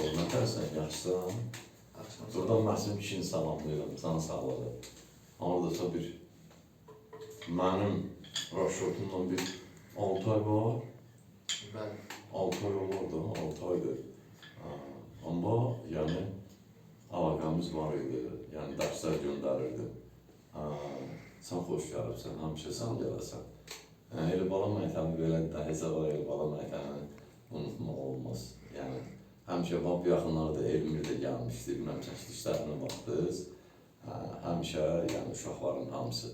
oğlum, nə tərsən, yaxşısan? Akşam Buradan Məsim kişini salamlayıram, can sağlığı. Oradasa bir mənim Raşotumla bir 6 ay var. Ben 6 ay olurdu, 6 aydır. Amma yəni əlaqəmiz var idi. Yəni dərslər göndərirdim. Ha, sən xoş gəlibsən, həmişə sən gələsən. Elə bala məktəbi belə də hesab elə bala məktəbini unutmaq olmaz. Yəni həmişə bax yaxınlarda Elmir də gəlmişdi, bilməm çəkilişlərinə baxdınız. Hə, həmişə yəni uşaqların hamısı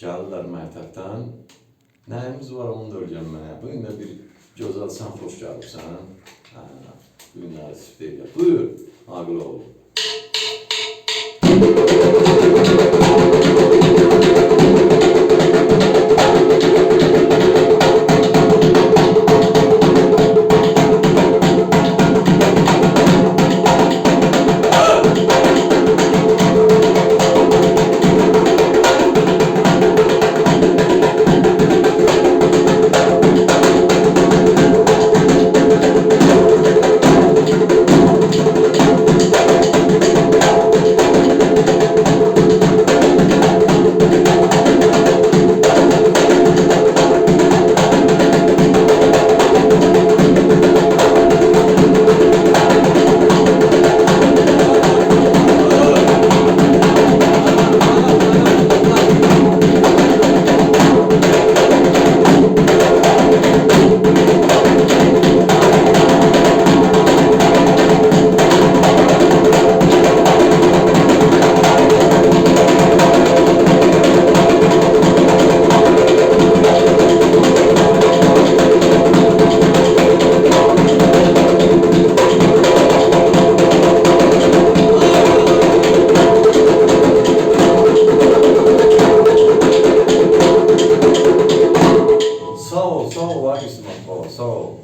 gəlirlər məktəbdən. Nəyimiz var onu da öyrənməyə. Bu gün də bir gözəl sən xoş gəlibsən. Hə, bu gün nəzif deyil. Buyur, Aqil oğlu.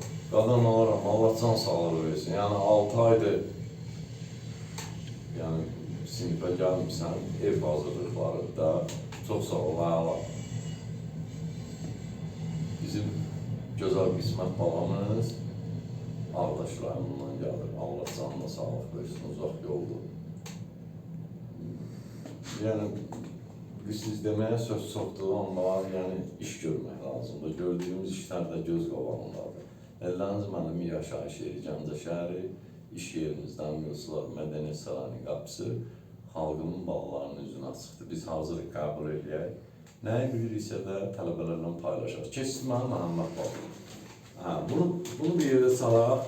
Sağ ol. Qadan alaram, Allah can sağlığı versin. Yəni 6 aydır yəni sinifə gəlmişsən, ev hazırlıqlarında çox sağ ol, əla. Bizim gözəl qismət balamız rayonundan gəlir. Allah canına sağlıq versin, uzaq yoldur. Yəni siz deməyə söz çoxdur, amma yəni iş görmək lazımdır. Gördüyümüz işlər də göz qabağındadır. Yaşayış yeri Gəncə şəhəri, iş yerimizdən Yusuflar Mədəniyyət Sarayının qapısı xalqımın balalarının üzünə çıxdı. Biz hazırıq qəbul edək. Nəyi biliriksə də tələbələrlə paylaşaq. Keçsin mənim Məhəmməd baba. Hə, bunu, bunu bir yerdə salaq.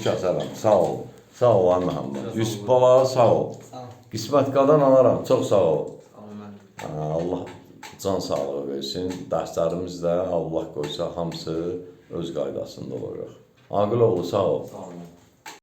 Quzu kəsərəm. Sağ ol. Sağ ol ay Məhəmməd. Yusuf bala sağ ol. sağ ol. Qismət qadan alaram. Çox sağ ol. Sağ ol Allah can sağlığı versin. Dərslərimiz də Allah qoysa hamısı öz qaydasında olacaq. Aqil oğlu sağ ol. Sağ ol.